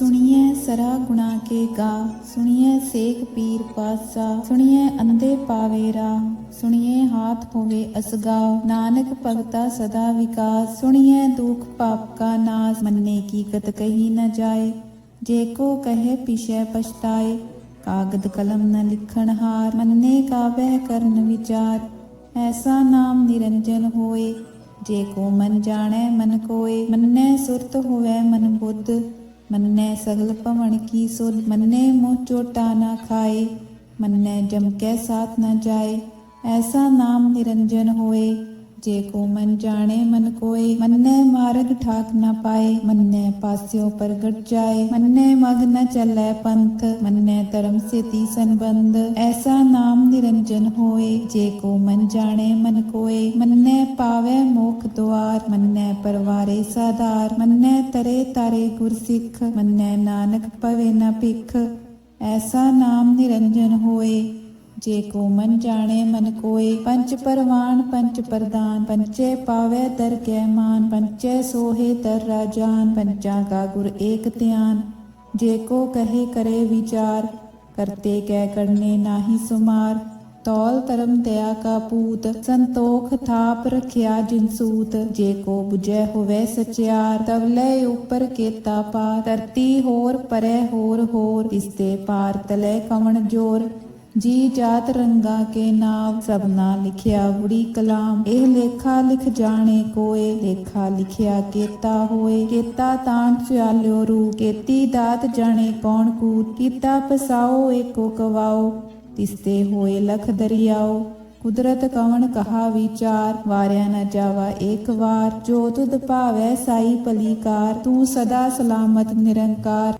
ਸੁਣੀਏ ਸਰਾ ਗੁਣਾ ਕੇ ਗਾ ਸੁਣੀਏ ਸੇਖ ਪੀਰ ਪਾਸਾ ਸੁਣੀਏ ਅੰਧੇ ਪਾਵੇ ਰਾਹ ਸੁਣੀਏ ਹਾਥ ਹੋਵੇ ਅਸਗਾ, ਨਾਨਕ ਭਗਤਾ ਸਦਾ ਵਿਕਾਸ ਸੁਣੀਏ ਦੁਖ ਪਾਪ ਕਾ ਨਾਸ, ਮੰਨੇ ਕੀ ਕਤ ਕਹੀ ਨ ਜਾਏ, ਜੇ ਕੋ ਕਹੇ ਪਿਛੈ ਪਛਤਾਏ, ਕਾਗਦ ਕਲਮ ਨ ਲਿਖਣ ਹਾਰ, ਮੰਨੇ ਕਾ ਕਰਨ ਵਿਚਾਰ, ਐਸਾ ਨਾਮ ਨਿਰੰਜਨ ਹੋਏ, ਜੇ ਕੋ ਮਨ ਜਾਣੈ ਮਨ ਕੋਏ, ਮੰਨੈ ਸੁਰਤ ਹੋਵੇ ਮਨ ਬੁੱਧ ਮੰਨੈ ਸਗਲ ਭਵਨ ਕੀ ਸੁਧ ਮੰਨੈ ਮੋਹ ਚੋਟਾ ਨਾ ਖਾਏ, ਮੰਨੈ ਜਮ ਕੈ ਸਾਥ ਨ ਜਾਏ, ਐਸਾ ਨਾਮ ਨਿਰੰਜਨ ਹੋਏ। ਜੇ ਕੋ ਮਨ ਜਾਣੇ, ਮਨ ਕੋਏ, ਮੰਨੈ ਮਾਰਗ ਠਾਕ ਨਾ ਪਾਏ, ਮੰਨੈ ਪਾਸਿਓ ਪ੍ਰਗਟ ਜਾਏ, ਮੰਨੈ ਮਗ ਨ ਚੱਲੈ ਪੰਥ, ਮੰਨੈ ਧਰਮ ਸੇਤੀ ਸੰਬੰਧ, ਐਸਾ ਨਾਮ ਨਿਰੰਜਨ ਹੋਏ, ਜੇ ਕੋ ਮਨ ਜਾਣੇ, ਮਨ ਕੋਏ, ਮੰਨੈ ਪਾਵੈ ਮੋਖ ਦੁਆਰ, ਮੰਨੈ ਪਰਵਾਰੇ ਸਾਧਾਰ, ਮੰਨੈ ਤਰੇ ਤਾਰੇ ਗੁਰ ਸਿੱਖ ਮੰਨੈ ਨਾਨਕ ਪਵੇ ਨ ਭਿਖ, ਐਸਾ ਨਾਮ ਨਿਰੰਜਨ ਹੋਏ ਜੇ ਕੋ ਮਨ ਜਾਣੇ ਮਨ ਕੋਏ ਪੰਚ ਪਰਵਾਨ ਪੰਚ ਪ੍ਰਦਾਨ ਪੰਚੇ ਪਾਵੇ ਦਰ ਕੈ ਮਾਨ ਪੰਚੇ ਸੋਹੇ ਦਰ ਰਾਜਾਨ ਪੰਚਾਂ ਕਾ ਗੁਰ ਏਕ ਧਿਆਨ। ਜੇ ਕੋ ਕਹੇ ਕਰੇ ਵਿਚਾਰ, ਕਰਤੇ ਕੈ ਕਰਨੇ ਨਾਹੀ ਸੁਮਾਰ। ਤੌਲ ਧਰਮ ਦਇਆ ਕਾ ਪੂਤ, ਸੰਤੋਖ ਥਾਪ ਰਖਿਆ ਜਿਨ ਸੂਤ। ਜੇ ਕੋ 부ਜੈ ਹੋਵੇ ਸਚਿਆਰ, ਤਵ ਲੈ ਉਪਰ ਕੇਤਾ ਪਾ ਧਰਤੀ ਹੋਰ ਪਰੈ ਹੋਰ ਹੋਰ ਤਿਸਤੇ ਪਾਰ ਤਲੇ ਕਵਣ ਜੋਰ। ਜੀ ਜਾਤ ਰੰਗਾ ਕੇ ਨਾਮ ਸਭਨਾ ਲਿਖਿਆ ਬੁੜੀ ਕਲਾਮ, ਇਹ ਲੇਖਾ ਲਿਖ ਜਾਣੇ ਕੋਏ, ਲੇਖਾ ਲਿਖਿਆ ਕੇਤਾ ਹੋਏ। ਕੇਤਾ ਤਾਣ ਸਿਆਲਿਓ ਰੂ ਕੇਤੀ ਦਾਤ ਜਾਣੇ ਕੌਣ ਕੂਟ ਕੀਤਾ ਪਸਾਓ ਏਕੋ ਕਵਾਓ, ਤਿਸਤੇ ਹੋਏ ਲਖ ਦਰਿਆਓ। ਕੁਦਰਤ ਕਵਣ ਕਹਾ ਵਿਚਾਰ, ਵਾਰਿਆ ਨਾ ਜਾਵਾ ਏਕ ਵਾਰ। ਜੋ ਤੁਧ ਭਾਵੈ ਸਾਈ ਪਲੀਕਾਰ ਤੂੰ ਸਦਾ ਸਲਾਮਤ ਨਿਰੰਕਾਰ।